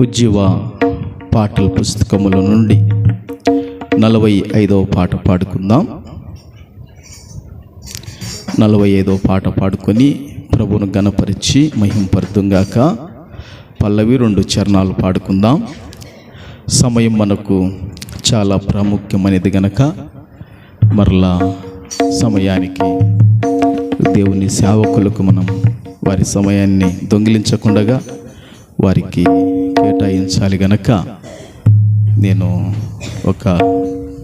ఉజ్జీవ పాటల పుస్తకముల నుండి నలభై ఐదవ పాట పాడుకుందాం. నలభై ఐదవ పాట పాడుకొని ప్రభును గణపరిచి మహింపరుతుంగాక పల్లవి రెండు చరణాలు పాడుకుందాం. సమయం మనకు చాలా ప్రాముఖ్యమైనది గనక మరలా సమయానికి దేవుని సేవకులకు మనం వారి సమయాన్ని దొంగిలించకుండగా వారికి కేటాయించాలి గనక నేను ఒక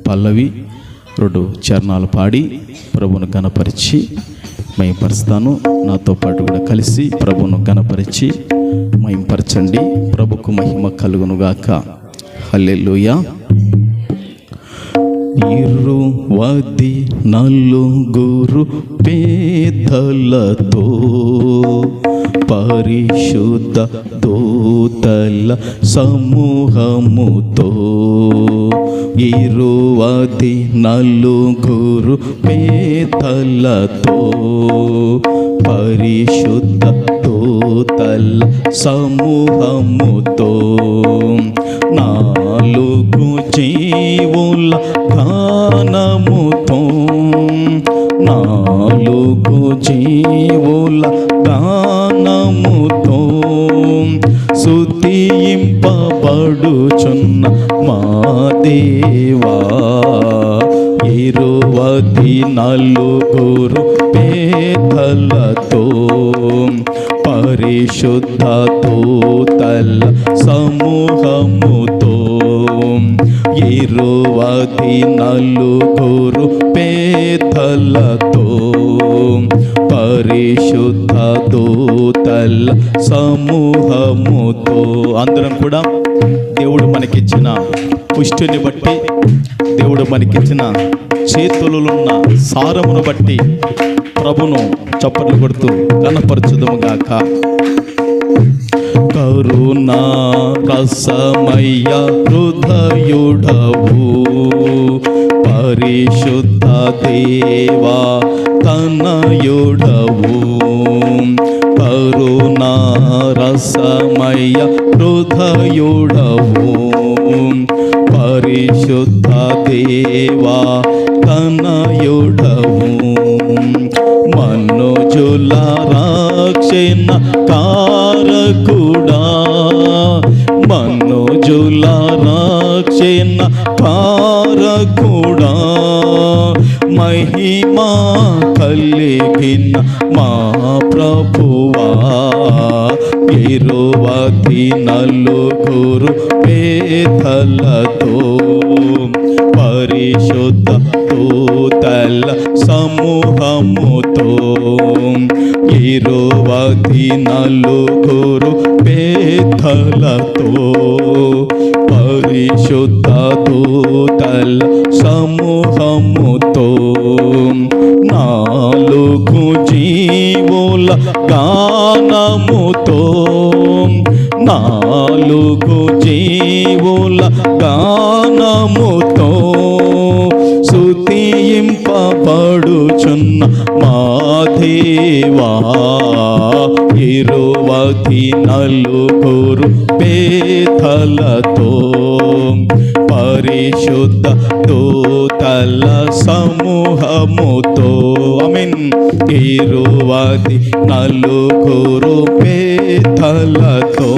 పల్లవి రెండు చరణాలు పాడి ప్రభును గణపరిచి మయంపరుస్తాను. నాతో పాటు కూడా కలిసి ప్రభును గణపరిచి మయంపరచండి. ప్రభుకు మహిమ కలుగునుగాక. హల్లెలూయా. ఇరువది నలుగురు పేదలతో పరిశుద్ధ దూతల సమూహముతో ఇరువది నలుగురు పేదలతో పరిశుద్ధ దూతల సమూహముతో నా నాలుగు జీవుల దానముతో నాలుగు జీవుల దానముతో సుతింపబడుచున్న మా దేవా ఇరువది నలుగురు పేదలతో పరిశుద్ధతో దూతల సమూహముతో ఇరువది నలుగురు పేదలతో పరిశుద్ధ దూతల సమూహముతో. అందరం కూడా దేవుడు మనకిచ్చిన పుష్టిని బట్టి దేవుడు మనకిచ్చిన చేతులున్న సారమును బట్టి ప్రభును చప్పట్లు కొడుతూ కనపరచుదము గాక. రసమయ్య హృదయుడవు. పరిశుద్ధ దేవా తనయుడవు. కరుణా రసమయ్య హృదయుడవు. పరిశుద్ధ దేవా తనయుడవు. మనుజుల రాక్షణ కారకుడా. మనుజుల రాక్షణ కారకుడా మహిమా కలిగిన మా ప్రభువా ఇరువది నలుగురు పేదలతో పరిశుద్ధ దూతల సమూహముతో ఇరువది నలుగురు పేదలతో పరిశుద్ధ దూతల సమూహముతో నాలుగు జీవుల గానముతో నాలుగు జీవుల గానముతో దేవా ఇరువది నలుగురు పేతలతో పరిశుద్ధ దూతల సమూహముతో అమిన్ ఇరువది నలుగురు పేతలతో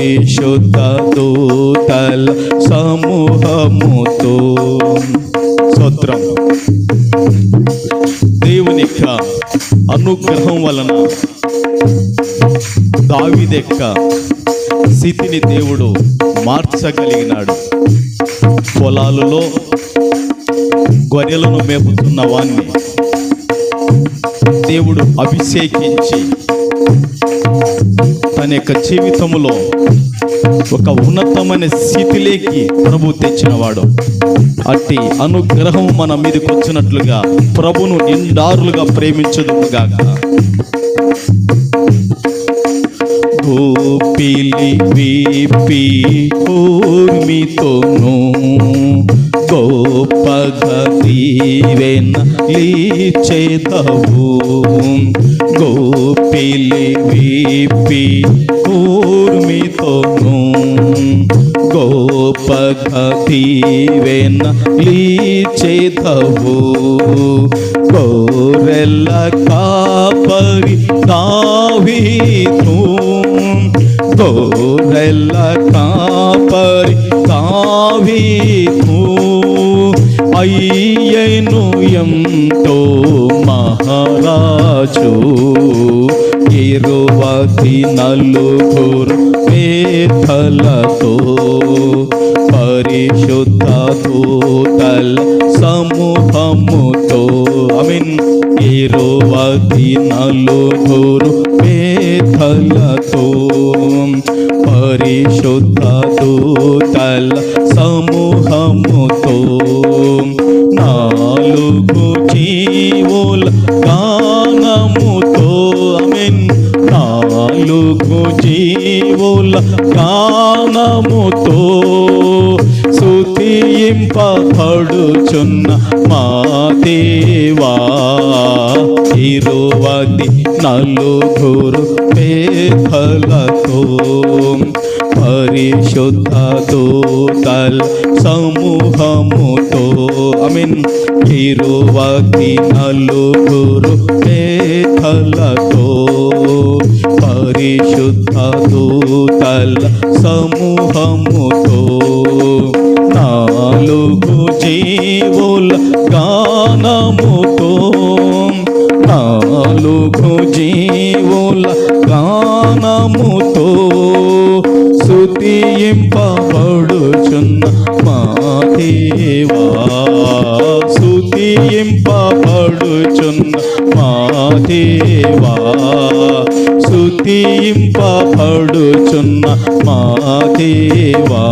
పరిశుద్ధ దూతల సమూహముతో. స్తోత్రం. దేవుని యొక్క అనుగ్రహం వలన దావిదెక్క స్థితిని దేవుడు మార్చగలిగినాడు. పొలాలలో గొర్రెలను మేపుతున్న వాణ్ణి దేవుడు అభిషేకించి తన యొక్క జీవితంలో ఒక ఉన్నతమైన స్థితిలోకి ప్రభు తెచ్చినవాడు. అట్టి అనుగ్రహం మన మీదకి వచ్చినట్లుగా ప్రభును నిండారులుగా ప్రేమించదుగాక గోపిలి వీపి కూర్మితోను గోపగా దీవెన లీచెదవు గోపిలి వీపి కూర్మితో దీవెన లీచేదవు గోరెల్ల కాపరి దావీదు గోరెల్ల కాపరి దావీదు అయ్యను ఎంతో మహారాజు ఇరువది నలుగురు పేదలతో పరిశుద్ధ దూతల సమూహముతో అమిన్ ఇరువది నలుగురు పేదలతో పరిశుద్ధ దూతల నాలుగు జీవుల గానముతో స్తుతింపబడుచున్న మా దేవా. ఇరువది నలుగురు పేఫలతో పరిశుద్ధ దూతల సమూహముతో అమిన్ ఇరువది నలుగురు పేదలతో పరిశుద్ధ దూతల సమూహముతో నాలుగు జీవుల గానముతో నాలుగు జీవుల గానముతో దేవా శుతింపబడుచున్న మా దేవా. శుతింపబడుచున్న మా దేవా